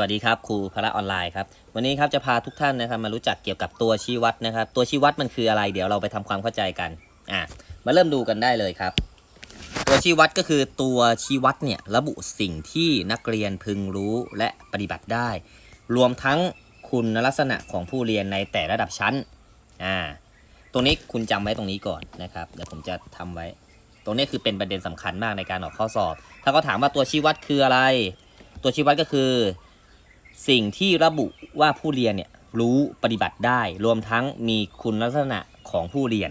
วัสดีครับครูพระออนไลน์ครับวันนี้ครับจะพาทุกท่านนะครับมารู้จักเกี่ยวกับตัวชี้วัดนะครับ ตัวชี้วัดมันคืออะไร เดี๋ยวเราไปทำความเข้าใจกันอะมาเริ่มดูกันได้เลยครับ ตัวชี้วัดก็คือตัวชี้วัดเนี่ยระบุสิ่งที่นักเรียนพึงรู้และปฏิบัติได้ รวมทั้งคุณลักษณะของผู้เรียนในแต่ระดับชั้นอ่าตรงนี้คุณจำไว้ตรงนี้ก่อนนะครับเดี๋ยวผมจะทำไว้ ตรงนี้คือเป็นประเด็นสำคัญมากในการออกข้อสอบ ถ้าเขาถามว่าตัวชี้วัดคืออะไร ตัวชี้วัดก็คือ สิ่งที่ระบุว่าผู้เรียนเนี่ยรู้ปฏิบัติได้ รวมทั้งมีคุณลักษณะของผู้เรียน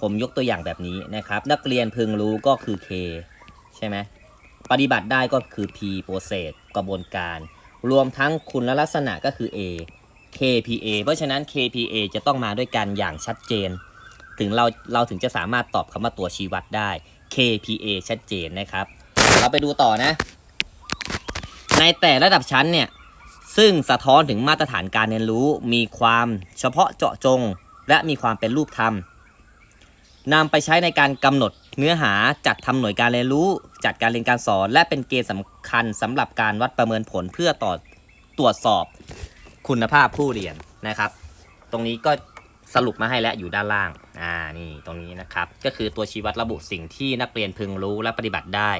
ผมยกตัวอย่างแบบนี้นะครับ นักเรียนพึงรู้ก็คือ K ใช่ไหมปฏิบัติได้ก็คือ P process กระบวนการ รวมทั้งคุณลักษณะก็คือ A KPA เพราะฉะนั้น KPA จะต้องมาด้วยกันอย่างชัดเจน ถึงเราเราถึงจะสามารถตอบคำว่าตัวชี้วัดได้ KPA ชัดเจนนะครับ เราไปดูต่อนะ ในแต่ระดับชั้นเนี่ย ซึ่งสะท้อนถึงมาตรฐานการเรียนรู้ มีความเฉพาะเจาะจง และมีความเป็นรูปธรรมนำไปใช้ในการกำหนดเนื้อหาจัดทำหน่วยการเรียนรู้ จัดการเรียนการสอน และเป็นเกณฑ์สำคัญสำหรับการวัดประเมินผลเพื่อต่อตรวจสอบคุณภาพผู้เรียนนะครับ ตรงนี้ก็สรุปมาให้แล้วอยู่ด้านล่าง อ่า นี่ตรงนี้นะครับ ก็คือตัวชี้วัดระบุสิ่งที่นักเรียนพึงรู้และปฏิบัติได้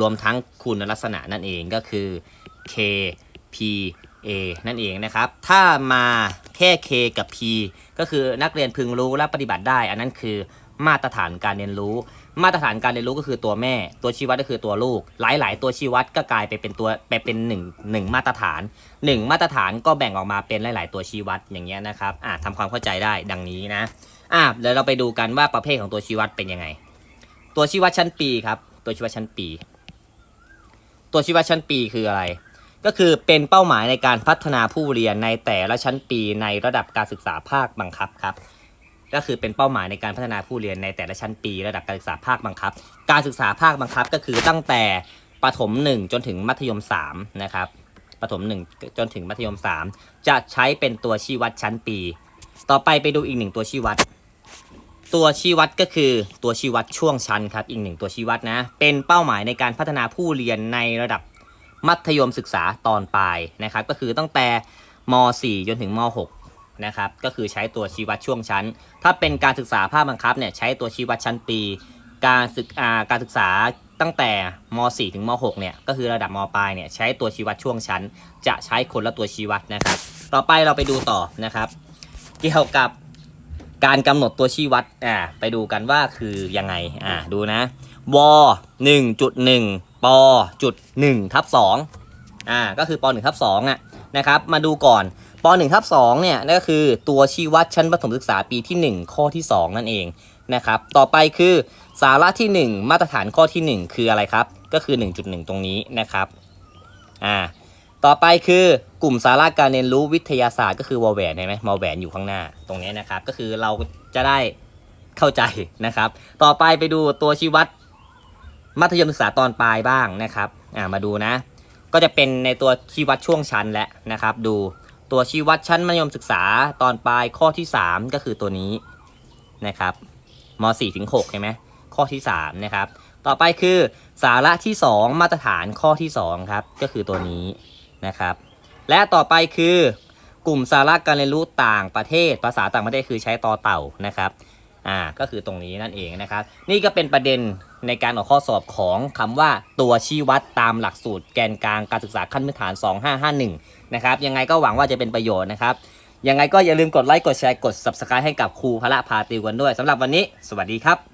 รวมทั้งคุณลักษณะนั่นเองก็คือ K P A นั่นเองนะครับ ถ้ามาแค่ K กับ P ก็คือนักเรียนพึงรู้และปฏิบัติได้ อันนั้นคือมาตรฐานการเรียนรู้ มาตรฐานการเรียนรู้ก็คือตัวแม่ ตัวชี้วัดก็คือตัวลูก หลาย ๆ ตัวชี้วัดก็กลายไปเป็นตัวไปเป็นหนึ่งหนึ่งมาตรฐาน 1 มาตรฐานก็แบ่งออกมาเป็นหลาย ๆ ตัวชี้วัดอย่างเงี้ยนะครับอ่าทำความเข้าใจได้ดังนี้นะอ่าเดี๋ยวเราไปดูกันว่าประเภทของตัวชี้วัดเป็นยังไง ตัวชี้วัดชั้นปีครับ ตัวชี้วัดชั้นปี ตัวชี้วัดชั้นปีคืออะไร ก็คือเป็นเป้าหมายในการพัฒนาผู้เรียนในแต่ละชั้นปีในระดับการศึกษาภาคบังคับครับ ก็คือเป็นเป้าหมายในการพัฒนาผู้เรียนในแต่ละชั้นปี ระดับการศึกษาภาคบังคับ การศึกษาภาคบังคับก็คือตั้งแต่ประถม 1 จนถึงมัธยม3นะครับประถม 1 จนถึงมัธยม 3 จะใช้เป็นตัวชี้วัดชั้นปี ต่อไปไปดูอีกหนึ่งตัวชี้วัด ตัวชี้วัดก็คือตัวชี้วัดช่วงชั้นครับ อีกหนึ่งตัวชี้วัดนะ เป็นเป้าหมายในการพัฒนาผู้เรียนในระดับ มัธยมศึกษาตอนปลายนะครับ ก็คือตั้งแต่ม .4 จนถึงม .6 นะครับก็คือใช้ตัวชี้วัดช่วงชั้น ถ้าเป็นการศึกษาภาคบังคับเนี่ยใช้ตัวชี้วัดชั้นปี การศึกาการศึกษาตั้งแต่ม .4 ถึงม .6 เนี่ยก็คือระดับมปลายเนี่ยใช้ตัวชี้วัดช่วงชั้น จะใช้คนละตัวชี้วัดนะครับ ต่อไปเราไปดูต่อนะครับ เกี่ยวกับการกำหนดตัวชี้วัดอ่าไปดูกันว่าคือยังไงอ่าดูนะว1.1 ปจุด1ทับ2อ่าก็คือป1ทับ2อะนะครับมาดูก่อนป1ทับ2เนี่ยนั่นก็คือตัวชี้วัดชั้นประถมศึกษาปีที่ 1 ข้อที่ 2 นั่นเองนะครับต่อไปคือสาระที่ 1 มาตรฐานข้อที่ 1 คืออะไรครับ ก็คือ 1.1 ตรงนี้นะครับอ่าต่อไปคือกลุ่มสาระการเรียนรู้วิทยาศาสตร์ก็คือวอลแหวนเห็นไหมมอลแหวนอยู่ข้างหน้าตรงนี้นะครับ ก็คือเราจะได้เข้าใจนะครับ ต่อไปไปดูตัวชี้วัด มัธยมศึกษาตอนปลายบ้างนะครับอ่ามาดูนะ ก็จะเป็นในตัวชี้วัดช่วงชั้นแล้วนะครับ ดูตัวชี้วัดชั้นมัธยมศึกษาตอนปลายข้อที่ 3 ก็คือตัวนี้นะครับม .4 ถึง6ใช่ไหมข้อที่3นะครับต่อไปคือสาระที่ 2 มาตรฐานข้อที่2ครับก็คือตัวนี้นะครับ และต่อไปคือกลุ่มสาระการเรียนรู้ต่างประเทศ ภาษาต่างประเทศคือใช้ต่อเต่านะครับ อ่าก็คือตรงนี้นั่นเองนะครับ นี่ก็เป็นประเด็นในการออกข้อสอบของคำว่าตัวชี้วัดตามหลักสูตรแกนกลางการศึกษาขั้นพื้นฐาน 2551 นะครับ ยังไงก็หวังว่าจะเป็นประโยชน์นะครับ ยังไงก็อย่าลืมกดไลค์กดแชร์กด subscribe ให้กับครูพระพาติวกันด้วยสำหรับวันนี้ สวัสดีครับ